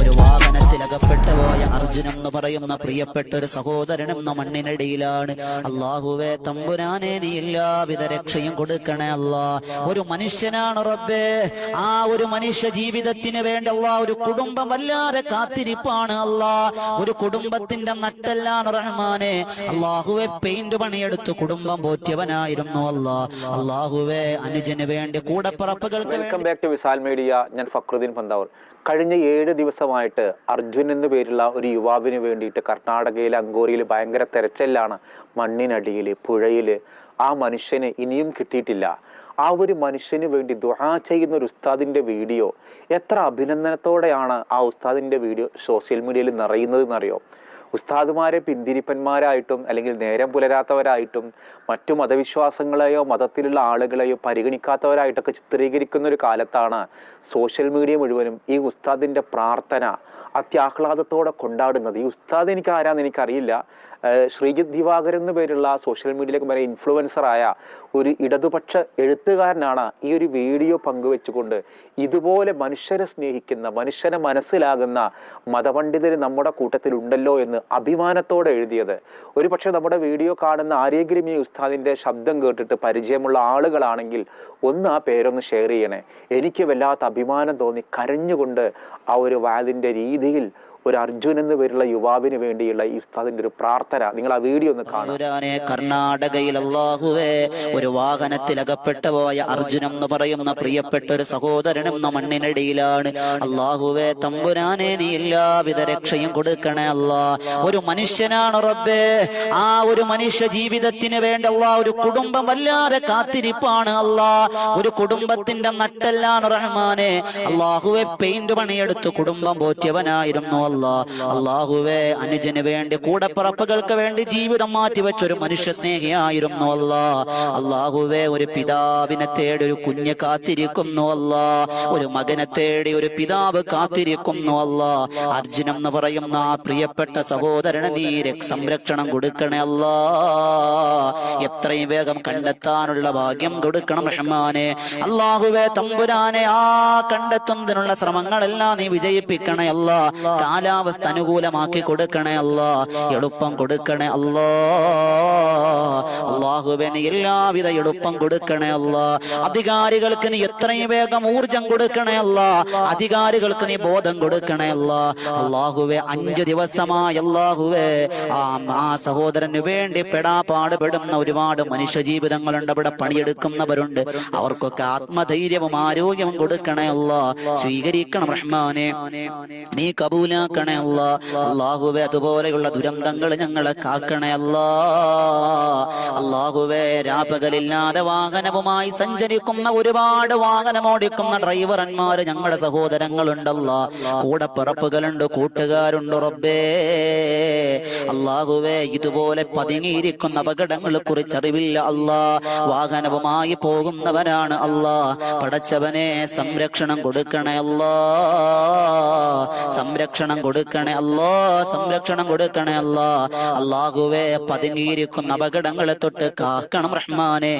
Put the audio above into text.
ഒരു വാഹനത്തിൽ അകപ്പെട്ട പോയ അർജുനം എന്ന് പറയുന്ന പ്രിയപ്പെട്ട ഒരു സഹോദരൻ എന്ന മണ്ണിനടിയിലാണ്. അള്ളാഹുവേ തമ്പുരാനെ നീ എല്ലാവിധ രക്ഷയും കൊടുക്കണേ അല്ലാ ഒരു മനുഷ്യനാണ് റബ്ബേ. ആ ഒരു മനുഷ്യ ജീവിതത്തിന് വേണ്ട അല്ലാ ഒരു കുടുംബം വല്ലാതെ കാത്തിരിപ്പാണ് അല്ലാ ഒരു കുടുംബത്തിന്റെ നട്ടെല്ലാണ് റഹ്മാനെ. അള്ളാഹുവെ പെയിന്റ് പണിയെടുത്ത് കുടുംബം പോറ്റിയവനായിരുന്നു അല്ലാ അള്ളാഹുവെ അനുജന് വേണ്ടി കൂടപ്പറപ്പുകൾക്ക് പറപ്പുകൾ വെൽക്കം ബാക്ക് ടു മീഡിയ ഞാൻ ഫക്രുദ്ദീൻ പന്താവൂർ. കഴിഞ്ഞ ഏഴ് ദിവസമായിട്ട് അർജുൻ എന്ന് പേരുള്ള ഒരു യുവാവിന് വേണ്ടിയിട്ട് കർണാടകയിലെ അങ്കോറിയിൽ ഭയങ്കര തെരച്ചിലാണ് മണ്ണിനടിയിൽ പുഴയിൽ. ആ മനുഷ്യന് ഇനിയും കിട്ടിയിട്ടില്ല. ആ ഒരു മനുഷ്യന് വേണ്ടി ദുഹാ ചെയ്യുന്ന ഒരു ഉസ്താദിന്റെ വീഡിയോ എത്ര അഭിനന്ദനത്തോടെയാണ് ആ ഉസ്താദിന്റെ വീഡിയോ സോഷ്യൽ മീഡിയയിൽ നിറയുന്നത് എന്നറിയോ ഉസ്താദുമാരെ പിന്തിരിപ്പന്മാരായിട്ടും അല്ലെങ്കിൽ നേരം പുലരാത്തവരായിട്ടും മറ്റു മതവിശ്വാസങ്ങളെയോ മതത്തിലുള്ള ആളുകളെയോ പരിഗണിക്കാത്തവരായിട്ടൊക്കെ ചിത്രീകരിക്കുന്ന ഒരു കാലത്താണ് സോഷ്യൽ മീഡിയ മുഴുവനും ഈ ഉസ്താദിന്റെ പ്രാർത്ഥന. അത്യാഹ്ലാദത്തോടെ കൊണ്ടാടുന്നത്. ഈ ഉസ്താദ് എനിക്ക് ആരാന്ന് എനിക്കറിയില്ല. ശ്രീജിത് ദിവാകരൻ എന്ന പേരുള്ള സോഷ്യൽ മീഡിയയിലേക്ക് വരെ ഇൻഫ്ലുവൻസറായ ഒരു ഇടതുപക്ഷ എഴുത്തുകാരനാണ് ഈ ഒരു വീഡിയോ പങ്കുവെച്ചുകൊണ്ട് ഇതുപോലെ മനുഷ്യരെ സ്നേഹിക്കുന്ന മനുഷ്യനെ മനസ്സിലാകുന്ന മതപണ്ഡിതർ നമ്മുടെ കൂട്ടത്തിൽ ഉണ്ടല്ലോ എന്ന് അഭിമാനത്തോടെ എഴുതിയത്. ഒരു പക്ഷേ നമ്മുടെ വീഡിയോ കാണുന്ന ആരെങ്കിലും ഈ ഉസ്താദിന്റെ ശബ്ദം കേട്ടിട്ട് പരിചയമുള്ള ആളുകളാണെങ്കിൽ ഒന്ന് ആ പേരൊന്ന് ഷെയർ ചെയ്യണേ. എനിക്ക് വല്ലാത്ത അഭിമാനം തോന്നി. കരഞ്ഞുകൊണ്ട് ആ ഒരു വാദിന്റെ வீதியில் ഒരു അർജുൻ എന്ന് പേരുള്ള യുവാവിന് വേണ്ടിയുള്ള ഈ ഉസ്താദിന്റെ ഒരു പ്രാർത്ഥന. നിങ്ങൾ ആ വീഡിയോ ഒന്ന് കാണാം കർണാടകയിൽ അള്ളാഹുവേ ഒരു വാഹനത്തിൽ അകപ്പെട്ട പോയ അർജുനം എന്ന് പറയുന്ന പ്രിയപ്പെട്ട ഒരു സഹോദരൻ എന്ന മണ്ണിനടിയിലാണ്. അള്ളാഹുവേ തമ്പുരാനെ നീ എല്ലാവിധ രക്ഷയും കൊടുക്കണേ അല്ലാ. ഒരു മനുഷ്യനാണ് റബ്ബേ. ആ ഒരു മനുഷ്യ ജീവിതത്തിന് വേണ്ട ഒരു കുടുംബം വല്ലാതെ കാത്തിരിപ്പാണ് അല്ലാ. ഒരു കുടുംബത്തിന്റെ നട്ടെല്ലാണ് റഹ്മാനെ. അള്ളാഹുവെ പെയിന്റ് പണിയെടുത്ത് കുടുംബം പോറ്റിയവനായിരുന്നു അള്ളാഹുവെ അനുജന് വേണ്ടി കൂടപ്പറപ്പുകൾക്ക് വേണ്ടി ജീവിതം മാറ്റിവെച്ച ഒരു മനുഷ്യ സ്നേഹിയായിരുന്നു അല്ലാ അള്ളാഹുവേ ഒരു പിതാവിനെ തേടി ഒരു കുഞ്ഞ് കാത്തിരിക്കുന്നു അല്ലാ ഒരു മകനെ തേടി ഒരു പിതാവ് കാത്തിരിക്കുന്നു അല്ലാ അർജുനം എന്ന് പറയുന്ന ആ പ്രിയപ്പെട്ട സഹോദരന് നീ സംരക്ഷണം കൊടുക്കണേ അല്ലാ എത്രയും വേഗം കണ്ടെത്താനുള്ള ഭാഗ്യം കൊടുക്കണം റഹ്മാനെ. അള്ളാഹുവേ തമ്പുരാനെ ആ കണ്ടെത്തുന്നതിനുള്ള ശ്രമങ്ങളെല്ലാം നീ വിജയിപ്പിക്കണേ അല്ല കാലാവസ്ഥ അനുകൂലമാക്കി കൊടുക്കണേ അല്ലാ. എളുപ്പം കൊടുക്കണേ അല്ലോ. അള്ളാഹുബന് എല്ലാവിധ എളുപ്പം കൊടുക്കണേ അല്ല. അധികാരികൾക്ക് നീ എത്രയും വേഗം ഊർജം കൊടുക്കണേ അല്ല. അധികാരികൾക്ക് നീ ബോധം കൊടുക്കണേ അല്ല. അള്ളാഹുവെ അഞ്ച് ദിവസമായി അള്ളാഹുവെ ആ ആ സഹോദരന് വേണ്ടി പെടാ പാടുപെടുന്ന ഒരുപാട് മനുഷ്യ ജീവിതങ്ങളുണ്ട് അവിടെ പണിയെടുക്കുന്നവരുണ്ട്. അവർക്കൊക്കെ ആത്മധൈര്യവും ആരോഗ്യവും കൊടുക്കണേ അല്ല. സ്വീകരിക്കണം റഹ്മാനെ. നീ കബൂലാക്കണേ അല്ല. അള്ളാഹുവേ അതുപോലെയുള്ള ദുരന്തങ്ങൾ ഞങ്ങളെ കാക്കണേ അല്ല. അള്ളാഹുവേ രാപകലില്ലാതെ വാഹനവുമായി സഞ്ചരിക്കുന്ന ഒരുപാട് വാഹനം ഓടിക്കുന്ന ഡ്രൈവർമാര് ഞങ്ങളുടെ സഹോദരങ്ങളുണ്ടല്ല. കൂടെ പിറപ്പുകളുണ്ട് കൂട്ടുകാരുണ്ട് റബ്ബേ. അള്ളാഹുവേ ഇതുപോലെ പതുങ്ങിയിരിക്കുന്ന അപകടങ്ങളെ കുറിച്ച് അറിവില്ല അല്ലാ. വാഹനവുമായി പോകുന്നവരാണ് അല്ലാ. പടച്ചവനെ സംരക്ഷണം കൊടുക്കണേ അല്ലാ. സംരക്ഷണം കൊടുക്കണേ അല്ലോ സംരക്ഷണം കൊടുക്കണേ അല്ലോ. അള്ളാഹുവേ പതുങ്ങിയിരിക്കുന്ന അപകടങ്ങളെ തൊട്ട് കാക്കണം റഹ്മാനെ.